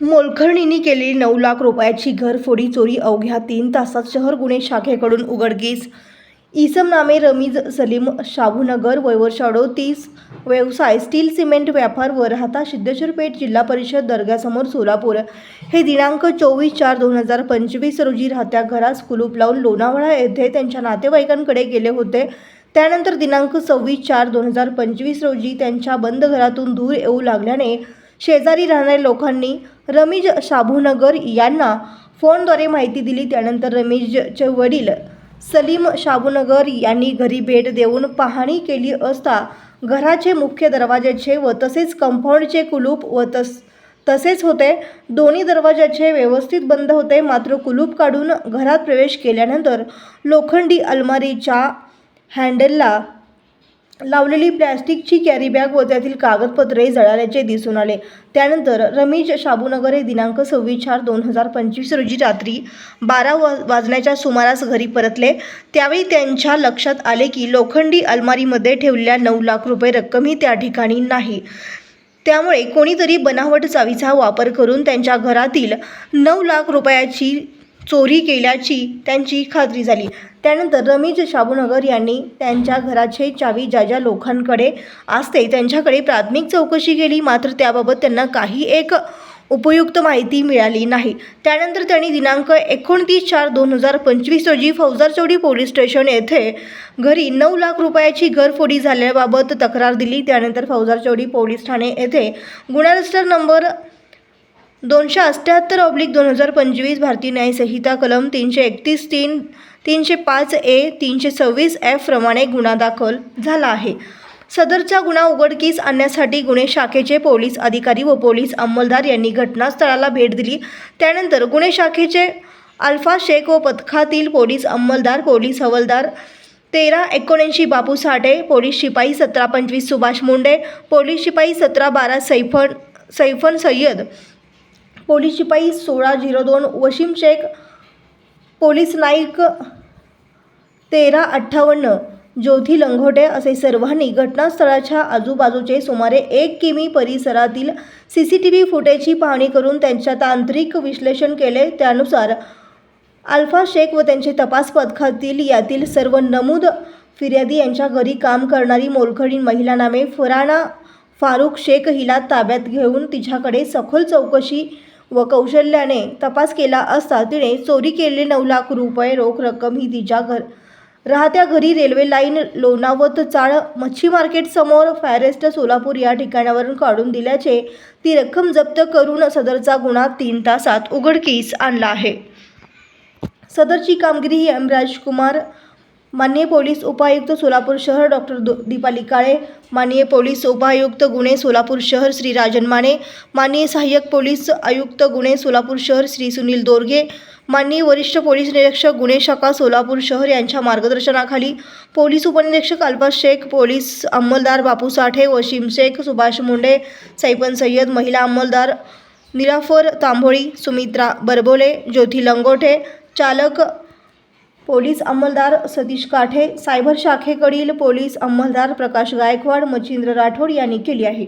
मोलखर्णींनी केलेली नऊ लाख रुपयाची घरफोडी चोरी अवघ्या तीन तासात शहर गुन्हे शाखेकडून उघडकीस. इसम नामे रमीज सलीम शाहूनगर वयवर्षाडो तीस व्यवसाय स्टील सिमेंट व्यापार व राहता सिद्धेश्वर पेठ जिल्हा परिषद दर्ग्यासमोर सोलापूर. हे दिनांक चोवीस चार दोन हजार पंचवीस रोजी राहत्या घरास कुलूप लावून लोणावळा येथे त्यांच्या नातेवाईकांकडे गेले होते. त्यानंतर दिनांक सव्वीस चार दोन हजार पंचवीस रोजी त्यांच्या बंद घरातून धूर येऊ लागल्याने शेजारी राहणाऱ्या लोकांनी रमीज शाभूनगर यांना फोनद्वारे माहिती दिली. त्यानंतर रमीजचे वडील सलीम शाबूनगर यांनी घरी भेट देऊन पाहणी केली असता घराचे मुख्य दरवाजाचे व तसेच कंपाऊंडचे कुलूप व तस तसेच होते. दोन्ही दरवाजाचे व्यवस्थित बंद होते. मात्र कुलूप काढून घरात प्रवेश केल्यानंतर लोखंडी अलमारीच्या हँडलला लावलेली प्लॅस्टिकची कॅरीबॅग व त्यातील कागदपत्रे जळाल्याचे दिसून आले. त्यानंतर रमेश शाबूनगर हे दिनांक सव्वीस चार दोन हजार पंचवीस रोजी रात्री बारा वाज वाजण्याच्या सुमारास घरी परतले. त्यावेळी त्यांच्या लक्षात आले की लोखंडी अलमारीमध्ये ठेवलेल्या नऊ लाख रुपये रक्कमही त्या ठिकाणी नाही. त्यामुळे कोणीतरी बनावट चावीचा वापर करून त्यांच्या घरातील नऊ लाख रुपयाची चोरी केल्याची त्यांची खात्री झाली. त्यानंतर रमेश शाबूनगर यांनी त्यांच्या घराचे चावी ज्या ज्या लोकांकडे असते त्यांच्याकडे प्राथमिक चौकशी केली. मात्र त्याबाबत त्यांना काही एक उपयुक्त माहिती मिळाली नाही. त्यानंतर त्यांनी दिनांक एकोणतीस चार दोन हजार पंचवीस रोजी फौजारचौडी पोलीस स्टेशन येथे घरी नऊ लाख रुपयाची घरफोडी झाल्याबाबत तक्रार दिली. त्यानंतर फौजारचौडी पोलीस ठाणे येथे गुन्हा रजिस्टर नंबर दोनशे अठ्ठ्याहत्तर ऑब्लिक दोन हजार पंचवीस भारतीय न्याय संहिता कलम तीनशे एकतीस तीन तीनशे पाच ए तीनशे सव्वीस एफ प्रमाणे गुन्हा दाखल झाला आहे. सदरचा गुन्हा उघडकीस आणण्यासाठी गुन्हे शाखेचे पोलीस अधिकारी व पोलीस अंमलदार यांनी घटनास्थळाला भेट दिली. त्यानंतर गुन्हे शाखेचे अल्फा शेख व पथकातील पोलीस अंमलदार पोलीस हवालदार तेरा एकोणऐंशी बापू साठे पोलीस शिपाई सतरा पंचवीस सुभाष मुंडे पोलीस शिपाई सतरा बारा सैफन सैफन सय्यद पोलीस शिपाई सोळा झिरो दोन वशीम शेख पोलीस नाईक तेरा अठ्ठावन्न ज्योती लंघोटे असे सर्वांनी घटनास्थळाच्या आजूबाजूचे सुमारे एक किमी परिसरातील सी सी टी व्ही फुटेजची पाहणी करून त्यांच्या तांत्रिक विश्लेषण केले. त्यानुसार अल्फा शेख व त्यांचे तपास पथकातील यातील सर्व नमूद फिर्यादी यांच्या घरी काम करणारी मोलखडी महिला नामे फराणा फारुख शेख हिला ताब्यात घेऊन तिच्याकडे सखोल चौकशी व कौशल्याने तपास केला असता तिने चोरी केलेले नऊ लाख रुपये रोख रक्कम ही तिच्या घर राहत्या घरी रेल्वे लाईन लोणावत चाळ मच्छी मार्केट समोर सोलापूर या ठिकाणावरून काढून दिल्याचे ती रक्कम जप्त करून सदरचा गुन्हा तीन तासात उघडकीस आणला आहे. सदरची कामगिरी ही एम. राजकुमार माननीय पोलीस उपायुक्त सोलापूर शहर डॉक्टर दीपाली काळे माननीय पोलीस उपायुक्त गुन्हे सोलापूर शहर श्री राजन माने माननीय सहाय्यक पोलीस आयुक्त गुन्हे सोलापूर शहर श्री सुनील दोरगे माननीय वरिष्ठ पोलीस निरीक्षक गुन्हे शाखा सोलापूर शहर यांच्या मार्गदर्शनाखाली पोलीस उपनिरीक्षक अल्फाज शेख पोलीस अंमलदार बापू साठे वशीम शेख सुभाष मुंडे सैपन सय्यद महिला अंमलदार निराफर तांभोळी सुमित्रा बरबोले ज्योती लंगोटे चालक पोलीस अंमलदार सतीश काठे सायबर शाखेकडील पोलीस अंमलदार प्रकाश गायकवाड मच्छिंद्र राठोड यांनी केली आहे.